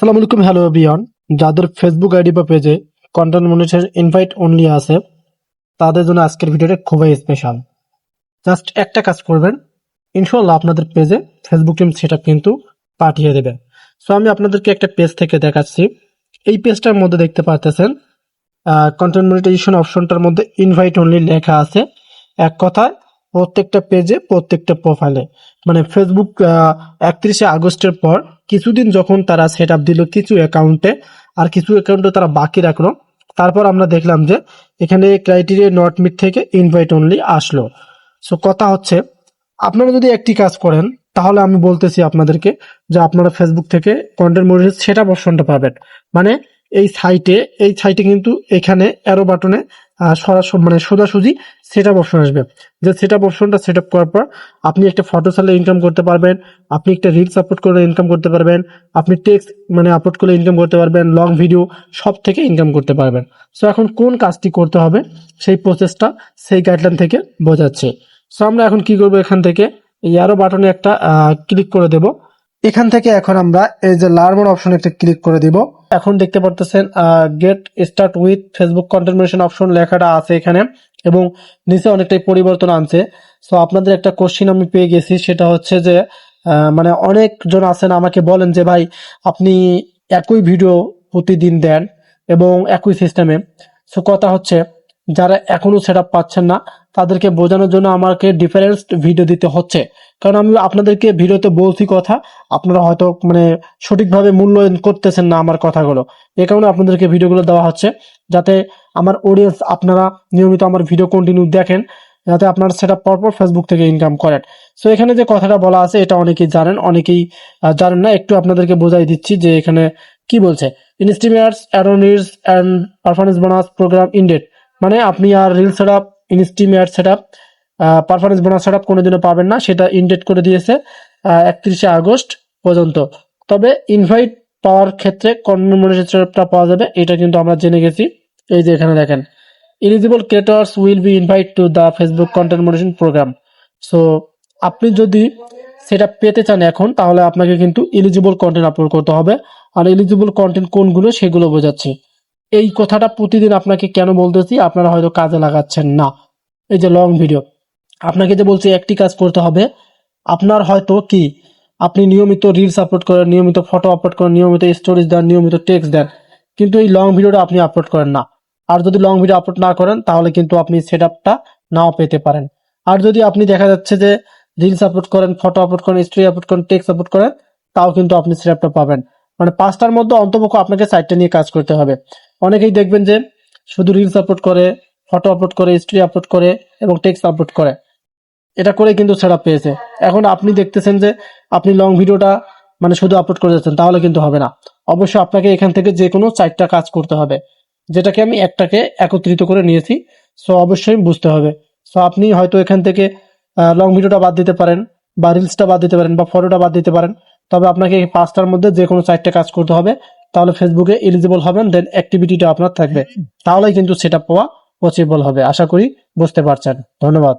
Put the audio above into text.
আসসালামু আলাইকুম হ্যালো বিয়ন যাদের ফেসবুক আইডি বা পেজে কন্টেন্ট মনিটর ইনভাইট অনলি আছে, তাদের জন্য আজকের ভিডিওটা খুবই স্পেশাল জাস্ট একটা কাজ করবেন ইনশাল্লাহ আপনাদের পেজে ফেসবুক টিম সেটা কিন্তু পাঠিয়ে দেবে। সো আমি আপনাদেরকে একটা পেজ থেকে দেখাচ্ছি। এই পেজটার মধ্যে দেখতে পাচ্ছেন কন্টেন্ট মনিটাইজেশন অপশনটার মধ্যে ইনভাইট অনলি লেখা আছে। এক কথায় প্রত্যেকটা পেজে প্রত্যেকটা প্রোফাইলে মানে ফেসবুক একত্রিশে আগস্টের পর কিছুদিন যখন তারা সেট আপ দিল কিছু অ্যাকাউন্টে আর কিছু অ্যাকাউন্টে তারা বাকি রাখল, তারপর আমরা দেখলাম যে এখানে ক্রাইটেরিয়া নট মিট থেকে ইনভাইট অনলি আসলো। সো কথা হচ্ছে, আপনারা যদি একটি কাজ করেন, তাহলে আমি বলতেছি আপনাদেরকে যে আপনারা ফেসবুক থেকে কন্টেন্ট মডিউল সেট আপ অপশনটা পাবেন। মানে এই সাইটে এই সাইটে কিন্তু এখানে অ্যারো বাটনে সরাসরি মানে সোজাসুজি সেট আপ অপশন আসবে। যে সেট আপ অপশনটা সেট আপ করার পর আপনি একটা ফটো চালে ইনকাম করতে পারবেন, আপনি একটা রিলস আপলোড করে ইনকাম করতে পারবেন, আপনি টেক্সট মানে আপলোড করে ইনকাম করতে পারবেন লং ভিডিও সব থেকে ইনকাম করতে পারবেন। সো এখন কোন কাজটি করতে হবে সেই প্রসেসটা সেই গাইডলাইন থেকে বোঝাচ্ছে। সো আমরা এখন কি করব এখান থেকে? এই আরও বাটনে একটা ক্লিক করে দেব। এখান থেকে এখন আমরা এই যে লার্মন অপশন একটা ক্লিক করে দিব। এখন দেখতে পারতেছেন get start with Facebook content option লেখাটা আছে এখানে এবং নিচে অনেকটাই পরিবর্তন আনছে। সো আপনাদের একটা কোশ্চিন আমি পেয়ে গেছি, সেটা হচ্ছে যে মানে অনেকজন আছেন, আমাকে বলেন যে, ভাই, আপনি একই ভিডিও প্রতিদিন দেন এবং একই সিস্টেমে সো কথা হচ্ছে যারা এখনও সেট পাচ্ছেন না, তাদেরকে বোঝানোর জন্য আমাকে ডিফারেন্স ভিডিও দিতে হচ্ছে। কারণ আমি আপনাদেরকে ভিডিওতে বলছি কথা, আপনারা হয়তো মানে সঠিকভাবে মূল্যায়ন করতেছেন না আমার কথাগুলো। এ কারণে আপনাদেরকে ভিডিওগুলো দেওয়া হচ্ছে, যাতে আমার অডিয়েন্স আপনারা নিয়মিত আমার ভিডিও কন্টিনিউ দেখেন, যাতে আপনারা সেটা পরপর ফেসবুক থেকে ইনকাম করেন। সো এখানে যে কথাটা বলা আছে, এটা অনেকেই জানেন অনেকেই জানেন না, একটু আপনাদেরকে বোঝাই দিচ্ছি যে এখানে কি বলছে। ইনস্টিমিয়ার্স অ্যারোনিস অ্যান্ড পারফরমেন্স বোনাস প্রোগ্রাম ইনডেট মানে আপনি আর reel set up ইনস্টিমিয়ার set up performance bonus set up কোনোদিনও পাবেন না, সেটা ইনডেট করে দিয়েছে একত্রিশে আগস্ট পর্যন্ত। তবে ইনভাইট পাওয়ার ক্ষেত্রে কনমিউনিকেশনটা পাওয়া যাবে, এটা কিন্তু আমরা জেনে গেছি। এই যে এখানে দেখেন eligible creators will be invite to the Facebook content monitoring program so আপনি যদি সেটা পেতে চান এখন, তাহলে আপনাকে কিন্তু এলিজিবল কন্টেন্ট আপলোড করতে হবে। আর এলিজিবল কন্টেন্ট কোনগুলো সেগুলো বোঝাচ্ছি। এই কথাটা প্রতিদিন আপনাকে কেন বলতেছি? আপনারা হয়তো কাজে লাগাচ্ছেন না। এই যে লং ভিডিও আপনাকে যে বলছি একটি কাজ করতে হবে। আপনার হয়তো কি, আপনি নিয়মিত রিলস আপলোড করেন, নিয়মিত ফটো আপলোড করেন, নিয়মিত স্টোরিজ দেন, নিয়মিত টেক্সট দেন, কিন্তু এই লং ভিডিওটা আপনি আপলোড করেন না। আর যদি লং ভিডিও আপলোড না করেন, তাহলে কিন্তু আপনি সেট আপটা নাও পেতে পারেন। আর যদি আপনি দেখা যাচ্ছে যে রিলস আপলোড করেন ফটো আপলোড করেন স্টোরি আপলোড করেন টেক্সট আপলোড করেন, তাও কিন্তু আপনি সেট আপটা পাবেন। মানে পাঁচটার মধ্যে অন্তপক্ষ আপনাকে সাইটটা নিয়ে কাজ করতে হবে। অনেকেই দেখবেন যে শুধু রিলস আপলোড করে ফটো আপলোড করে স্টোরি আপলোড করে এবং টেক্সট আপলোড করে। এটা করে কিন্তু সেট পেয়েছে। এখন আপনি দেখতেছেন যে আপনি লং ভিডিওটা মানে শুধু আপলোড করে যাচ্ছেন, তাহলে কিন্তু হবে না। অবশ্যই আপনাকে এখান থেকে যে কোনো চারটা কাজ করতে হবে, যেটাকে আমি একটাকে একত্রিত করে নিয়েছি। সো অবশ্যই বুঝতে হবে। সো আপনি হয়তো এখান থেকে লং ভিডিওটা বাদ দিতে পারেন বা রিলসটা বাদ দিতে পারেন বা ফটোটা বাদ দিতে পারেন। তবে আপনাকে এই পাঁচটার মধ্যে যে কোনো চারটা কাজ করতে হবে। তাহলে ফেসবুকে এলিজিবল হবেন দেন অ্যাক্টিভিটিটা আপনার থাকবে। তাহলেই কিন্তু সেটা পাওয়া পসিবল হবে। আশা করি বুঝতে পারছেন। ধন্যবাদ।